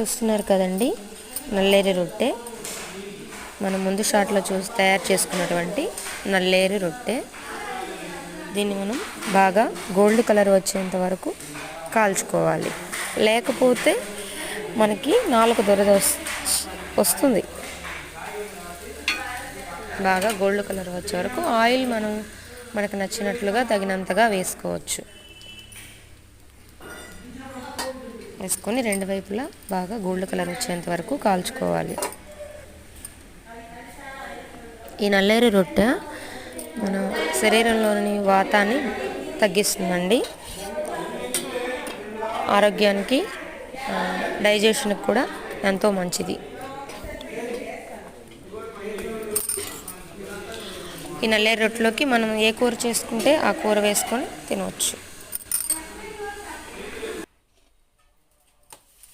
చూస్తున్నారు కదండి. నల్లేరు రొట్టె. మనం ముందు షాట్లో చూసి తయారు చేసుకున్నటువంటి నల్లేరు రొట్టె. దీన్ని మనం బాగా గోల్డ్ కలర్ వచ్చేంత వరకు కాల్చుకోవాలి. లేకపోతే మనకి నాలుగు దొరద వస్తుంది. బాగా గోల్డ్ కలర్ వచ్చే వరకు ఆయిల్ మనం మనకు నచ్చినట్లుగా తగినంతగా వేసుకోవచ్చు. వేసుకొని రెండు వైపులా బాగా గోల్డ్ కలర్ వచ్చేంత వరకు కాల్చుకోవాలి. ఈ నల్లేరు రొట్టె మన శరీరంలోని వాతాన్ని తగ్గిస్తుందండి. ఆరోగ్యానికి డైజెషన్కి కూడా ఎంతో మంచిది. ఈ నల్లేరు రొట్టెలోకి మనం ఏ కూర చేసుకుంటే ఆ కూర వేసుకొని తినవచ్చు.